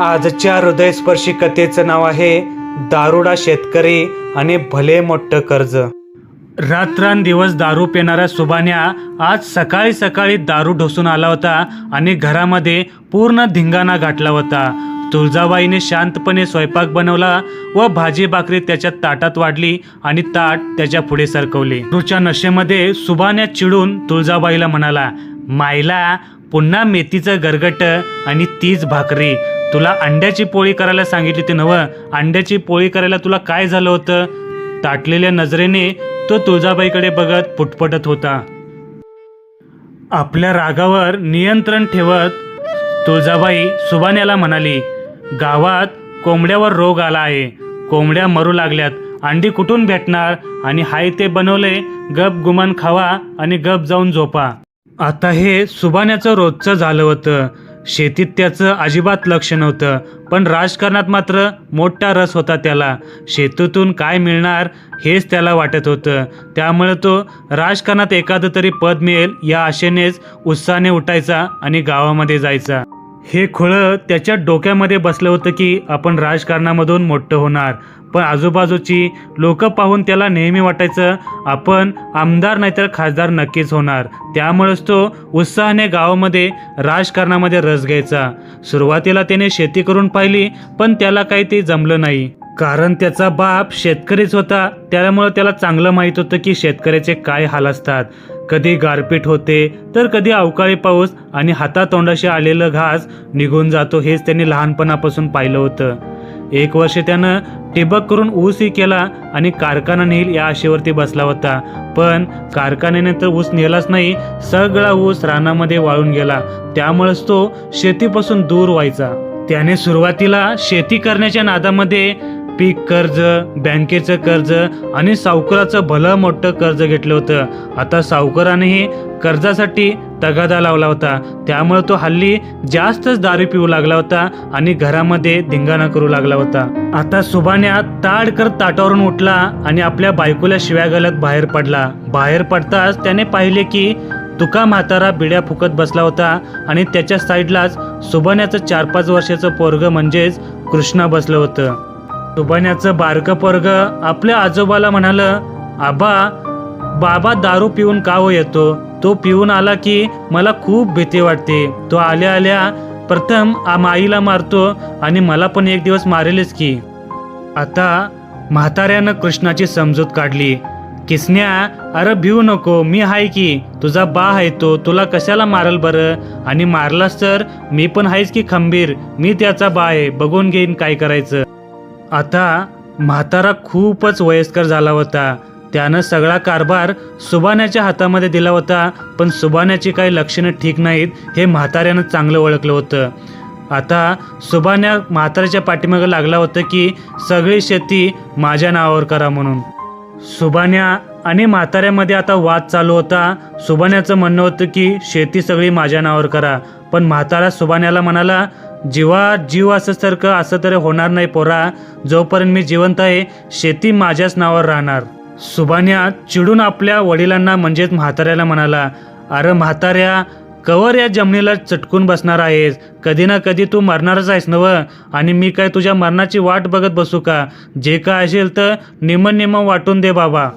आजच्या हृदयस्पर्शी कथेचं नाव आहे दारुडा शेतकरी आणि भले मोठं कर्ज. रात्रंदिवस दारू पिणाऱ्या सुबान्या आज सकाळी सकाळी दारू ढोसून आला होता आणि घरामध्ये पूर्ण धिंगाणा गाठला होता. तुळजाबाईने शांतपणे स्वयंपाक बनवला व भाजी भाकरी त्याच्या ताटात वाढली आणि ताट त्याच्या पुढे सरकवले. दारूच्या नशेमध्ये सुबान्या चिडून तुळजाबाईला म्हणाला मायला पुन्हा मेथीचं गरगट आणि तीच भाकरी. तुला अंड्याची पोळी करायला सांगितली ती नव अंड्याची पोळी करायला तुला काय झालं होतं? ताटलेल्या नजरेने तो तुळजाबाईकडे बघत फुटफटत होता. आपल्या रागावर नियंत्रण ठेवत तुळजाबाई सुबान्याला म्हणाली गावात कोंबड्यावर रोग आला आहे. कोंबड्या मरू लागल्यात. अंडी कुठून भेटणार? आणि हाय ते बनवले गप गुमान खावा आणि गप जाऊन झोपा. आता हे सुबाण्याचं रोजचं झालं होतं. शेतीत त्याचं अजिबात लक्ष नव्हतं पण राजकारणात मात्र मोठा रस होता त्याला. शेतीतून काय मिळणार हेच त्याला वाटत होतं. त्यामुळे तो राजकारणात एखादं तरी पद मिळेल या आशेनेच उत्साहाने उठायचा आणि गावामध्ये जायचा. हे खुळं त्याच्या डोक्यामध्ये बसलं होतं की आपण राजकारणामधून मोठं होणार. पण आजूबाजूची लोकं पाहून त्याला नेहमी वाटायचं आपण आमदार नाहीतर खासदार नक्कीच होणार. त्यामुळेच तो उत्साहाने गावामध्ये राजकारणामध्ये रस घ्यायचा. सुरुवातीला त्याने शेती करून पाहिली पण त्याला काही ते जमलं नाही. कारण त्याचा बाप शेतकरीच होता त्यामुळं त्याला चांगलं माहीत होतं की शेतकऱ्याचे काय हाल असतात. कधी गारपीट होते तर कधी अवकाळी पाऊस आणि हातातोंडाशी आलेलं घास निघून जातो हेच त्यांनी लहानपणापासून पाहिलं होतं. एक वर्ष त्यानं टिबक करून ऊसही केला आणि कारखाना नेईल या आशेवरती बसला होता. पण कारखान्याने तर ऊस नेलाच नाही सगळा ऊस रानामध्ये वाळून गेला. त्यामुळेच तो शेतीपासून दूर व्हायचा. त्याने सुरुवातीला शेती करण्याच्या नादामध्ये पीक कर्ज बँकेचं कर्ज आणि सावकाराचं भलं मोठं कर्ज घेतलं होतं. आता सावकारानेही कर्जासाठी तगादा लावला होता. त्यामुळे तो हल्ली जास्तच दारू पिऊ लागला होता आणि घरामध्ये धिंगाणा करू लागला होता. आता सुबान्या ताडकर ताटावरून उठला आणि आपल्या बायकोला शिव्या घालत बाहेर पडला. बाहेर पडताच त्याने पाहिले की तुका म्हातारा बिड्या फुकत बसला होता आणि त्याच्या साईडलाच सुबान्याचं चार पाच वर्षाचं पोरग म्हणजेच कृष्णा बसलं होतं. सुबान्याचं बारकं पोरग आपल्या आजोबाला म्हणालं आबा बाबा दारू पिऊन का हो येतो? तो पिऊन आला की मला खूप भीती वाटते. तो आल्या आल्या प्रथम आ माईला मारतो आणि मला पण एक दिवस मारेलच की. आता म्हाताऱ्यानं कृष्णाची समजूत काढली. किसन्या अरे भिऊ नको मी हाय की. तुझा बा आहे तो तुला कशाला मारल बरं? आणि मारलास तर मी पण आहेच की खंबीर. मी त्याचा बा आहे बघून घेईन काय करायचं. आता म्हातारा खूपच वयस्कर झाला होता. त्यानं सगळा कारभार सुबाण्याच्या हातामध्ये दिला होता पण सुबाण्याची काही लक्षणं ठीक नाहीत हे म्हाताऱ्यानं चांगलं ओळखलं होतं. आता सुबाण्या म्हाताऱ्याच्या पाठीमागं लागला होतं की सगळी शेती माझ्या नावावर करा म्हणून. सुबाण्या आणि म्हाताऱ्यामध्ये आता वाद चालू होता. सुभाण्याचं म्हणणं होतं की शेती सगळी माझ्या नावावर करा. पण म्हातारा सुभाण्याला म्हणाला जीवा जीव असं सारखं असं तरी होणार नाही पोरा. जोपर्यंत मी जिवंत आहे शेती माझ्याच नावावर राहणार. सुबान्या चिडून आपल्या वडिलांना म्हणजेच म्हाताऱ्याला म्हणाला अरे म्हाताऱ्या कवर या जमिनीला चटकून बसणार आहेस? कधी ना कधी तू मरणारच आहेस नव आणि मी काय तुझ्या मरणाची वाट बघत बसू का? जे काय असेल तर निमन निम वाटून दे बाबा.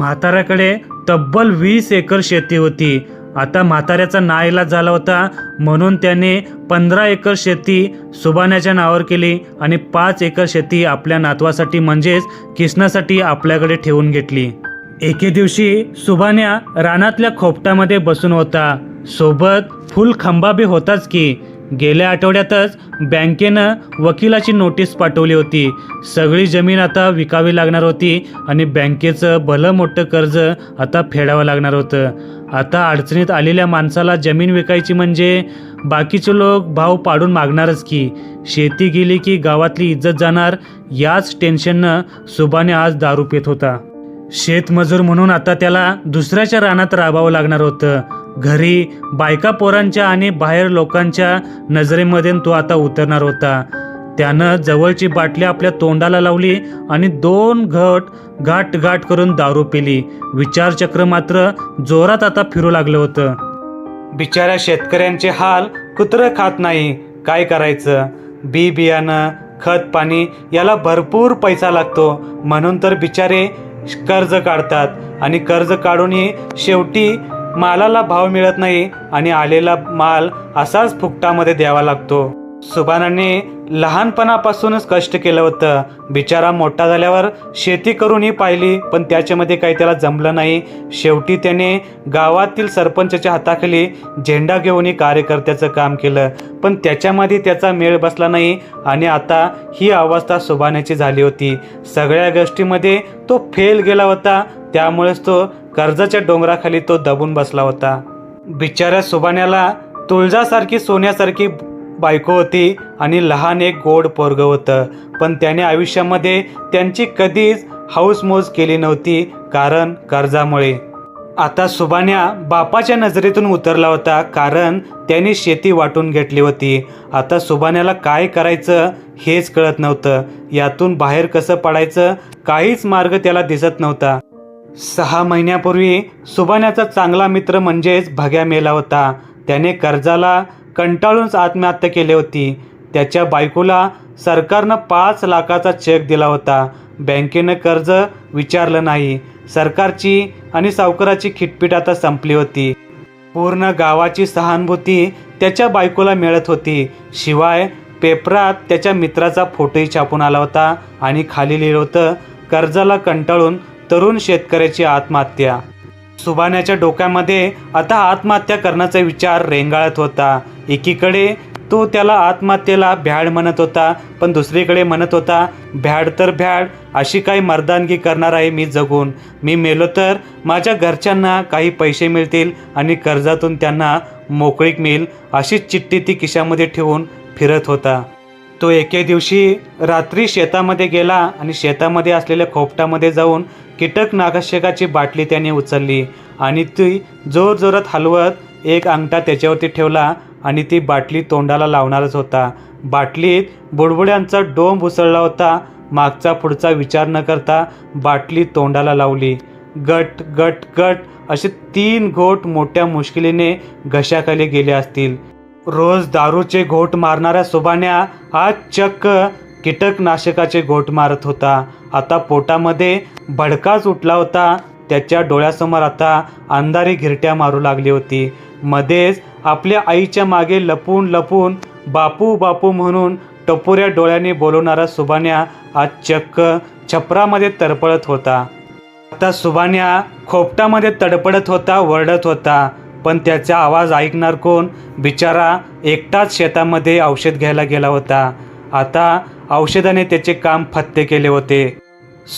म्हाताऱ्याकडे तब्बल वीस एकर शेती होती. आता म्हाताऱ्याचा नाईलाज झाला होता म्हणून त्याने पंधरा एकर शेती सुबाण्याच्या नावावर केली आणि पाच एकर शेती आपल्या नातवासाठी म्हणजेच किसनासाठी आपल्याकडे ठेवून घेतली. एके दिवशी सुभाण्या रानातल्या खोपटामध्ये बसून होता. सोबत फुल खंबा बी होताच की गेल्या आठवड्यातच बँकेनं वकिलाची नोटीस पाठवली होती. सगळी जमीन आता विकावी लागणार होती आणि बँकेचं भलं मोठं कर्ज आता फेडावं लागणार होतं. आता अडचणीत आलेल्या माणसाला जमीन विकायची म्हणजे बाकीचे लोक भाव पाडून मागणारच की. शेती गेली की गावातली इज्जत जाणार याच टेन्शननं सुभाने आज दारू पित होता. शेतमजूर म्हणून आता त्याला दुसऱ्याच्या रानात राबावं लागणार होतं. घरी बायका पोरांच्या आणि बाहेर लोकांच्या नजरेमध्ये तो आता उतरणार होता. त्यानं जवळची बाटली आपल्या तोंडाला लावली आणि दोन घट घाट घाट करून दारू पिली. विचारचक्र मात्र जोरात आता फिरू लागलं होतं. बिचाऱ्या शेतकऱ्यांचे हाल कुत्र खात नाही. काय करायचं? बी बियाणं खत पाणी याला भरपूर पैसा लागतो. म्हणून तर बिचारे कर्ज काढतात आणि कर्ज काढूनही शेवटी मालाला भाव मिळत नाही आणि आलेला माल असाच फुकटामध्ये द्यावा लागतो. सुभानाने लहानपणापासूनच कष्ट केलं होतं. बिचारा मोठा झाल्यावर शेती करूनही पाहिली पण त्याच्यामध्ये काही त्याला जमलं नाही. शेवटी त्याने गावातील सरपंचाच्या हाताखाली झेंडा घेऊनही कार्यकर्त्याचं काम केलं. पण त्याच्यामध्ये त्याचा मेळ बसला नाही आणि आता ही अवस्था सुभाण्याची झाली होती. सगळ्या गोष्टीमध्ये तो फेल गेला होता त्यामुळेच तो कर्जाच्या डोंगराखाली तो दबून बसला होता. बिचाऱ्या सुभाण्याला तुळजासारखी सोन्यासारखी बायको होती आणि लहान एक गोड पोरग होतं. पण त्याने आयुष्यामध्ये त्यांची कधीच हौसमौज केली नव्हती कारण कर्जामुळे. आता सुबान्या बापाच्या नजरेतून उतरला होता कारण त्याने शेती वाटून घेतली होती. आता सुबान्याला काय करायचं हेच कळत नव्हतं. यातून बाहेर कसं पडायचं काहीच मार्ग त्याला दिसत नव्हता. सहा महिन्यापूर्वी सुबान्याचा चांगला मित्र म्हणजेच भग्या मेला होता. त्याने कर्जाला कंटाळूनच आत्महत्या केली होती. त्याच्या बायकोला सरकारनं पाच लाखाचा चेक दिला होता. बँकेनं कर्ज विचारलं नाही. सरकारची आणि सावकाराची खिटपीट आता संपली होती. पूर्ण गावाची सहानुभूती त्याच्या बायकोला मिळत होती. शिवाय पेपरात त्याच्या मित्राचा फोटोही छापून आला होता आणि खाली लिहिलं होतं कर्जाला कंटाळून तरुण शेतकऱ्याची आत्महत्या. सुभाण्याच्या डोक्यामध्ये आता आत्महत्या करण्याचा विचार रेंगाळत होता. एकीकडे तो त्याला आत्महत्येला भ्याड म्हणत होता पण दुसरीकडे म्हणत होता भ्याड तर भ्याड अशी काही मर्दानगी करणार आहे मी जगून. मी मेलो तर माझ्या घरच्यांना काही पैसे मिळतील आणि कर्जातून त्यांना मोकळीक मिळेल अशीच चिठ्ठी ती खिशामध्ये ठेवून फिरत होता. तो एके दिवशी रात्री शेतामध्ये गेला आणि शेतामध्ये असलेल्या खोपटामध्ये जाऊन कीटकनाशकाची बाटली त्याने उचलली आणि ती जोरजोरात हलवत एक अंगठा त्याच्यावरती ठेवला आणि ती बाटली तोंडाला लावणारच होता. बाटलीत बुडबुड्यांचा डोंब उसळला होता. मागचा पुढचा विचार न करता बाटली तोंडाला लावली. गट गट गट असे तीन घोट मोठ्या मुश्किलीने घशाखाली गेले असतील. रोज दारूचे घोट मारणाऱ्या सुबाण्या आज चक्क कीटकनाशकाचे घोट मारत होता. आता पोटामध्ये भडकाच उठला होता. त्याच्या डोळ्यासमोर आता अंधारी घिरट्या मारू लागली होती. मध्येच आपल्या आईच्या मागे लपून लपून बापू बापू म्हणून टपोऱ्या डोळ्याने बोलवणारा सुभान्या आज चक्क छपरामध्ये तरपळत होता. आता सुभान्या खोपटामध्ये तडपडत होता वरडत होता. पण त्याचा आवाज ऐकणार कोण? बिचारा एकटाच शेतामध्ये औषध घ्यायला गेला होता. आता औषधाने त्याचे काम फत्ते केले होते.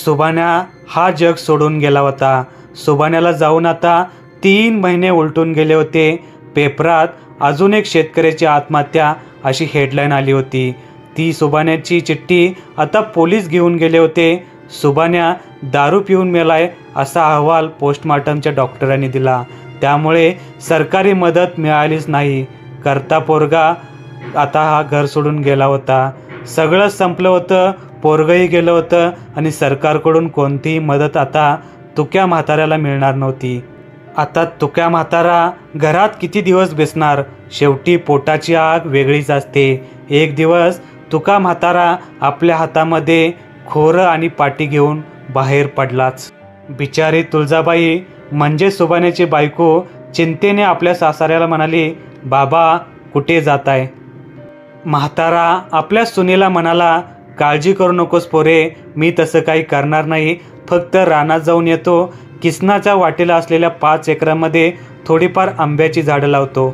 सुभान्या हा जग सोडून गेला होता. सुभान्याला जाऊन आता तीन महिने उलटून गेले होते. पेपरात अजून एक शेतकऱ्याची आत्महत्या अशी हेडलाईन आली होती. ती सुबाण्याची चिठ्ठी आता पोलीस घेऊन गेले होते. सुबाण्या दारू पिऊन मेलाय असा अहवाल पोस्टमार्टमच्या डॉक्टरांनी दिला. त्यामुळे सरकारी मदत मिळालीच नाही. करता पोरगा आता हा घर सोडून गेला होता. सगळं संपलं होतं पोरगंही गेलं होतं आणि सरकारकडून कोणतीही मदत आता तुक्या म्हाताऱ्याला मिळणार नव्हती. आता तुक्या म्हातारा घरात किती दिवस बेसणार? शेवटी पोटाची आग वेगळीच असते. एक दिवस तुका म्हातारा आपल्या हातामध्ये खोरं आणि पाटी घेऊन बाहेर पडलाच. बिचारी तुळजाबाई म्हणजे सुबाण्याची बायको चिंतेने आपल्या सासऱ्याला म्हणाली बाबा कुठे जात आहे म्हातारा आपल्या सुनेला म्हणाला काळजी करू नकोस पोरे मी तसं काही करणार नाही. फक्त रानात जाऊन येतो किसनाच्या वाटेला असलेल्या पाच एकरामध्ये थोडीफार आंब्याची झाडं लावतो.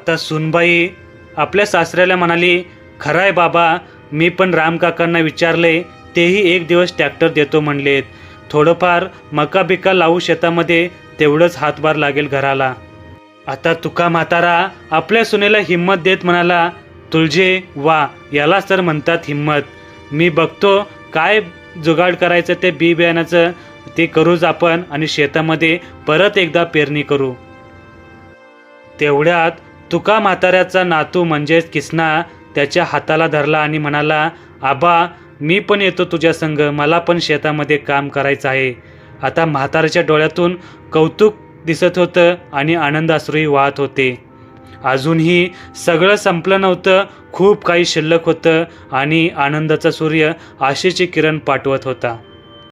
आता सुनबाई आपल्या सासऱ्याला म्हणाली खरं आहे बाबा मी पण रामकाकांना विचारले तेही एक दिवस ट्रॅक्टर देतो म्हणलेत. थोडंफार मका बिका लावू शेतामध्ये तेवढंच हातभार लागेल घराला. आता तुका म्हातारा आपल्या सुनेला हिंमत देत म्हणाला तुळजे वा यालाच तर म्हणतात हिंमत. मी बघतो काय जुगाड करायचं ते बी बियाण्याचं ते करूच आपण आणि शेतामध्ये परत एकदा पेरणी करू. तेवढ्यात तुका म्हाताऱ्याचा नातू म्हणजेच किसना त्याच्या हाताला धरला आणि म्हणाला आबा मी पण येतो तुझ्या संग मला पण शेतामध्ये काम करायचं आहे. आता म्हाताऱ्याच्या डोळ्यातून कौतुक दिसत होतं आणि आनंदाश्रूही वाहत होते. अजूनही सगळं संपलं नव्हतं खूप काही शिल्लक होतं आणि आनंदाचा सूर्य आशेचे किरण पाठवत होता.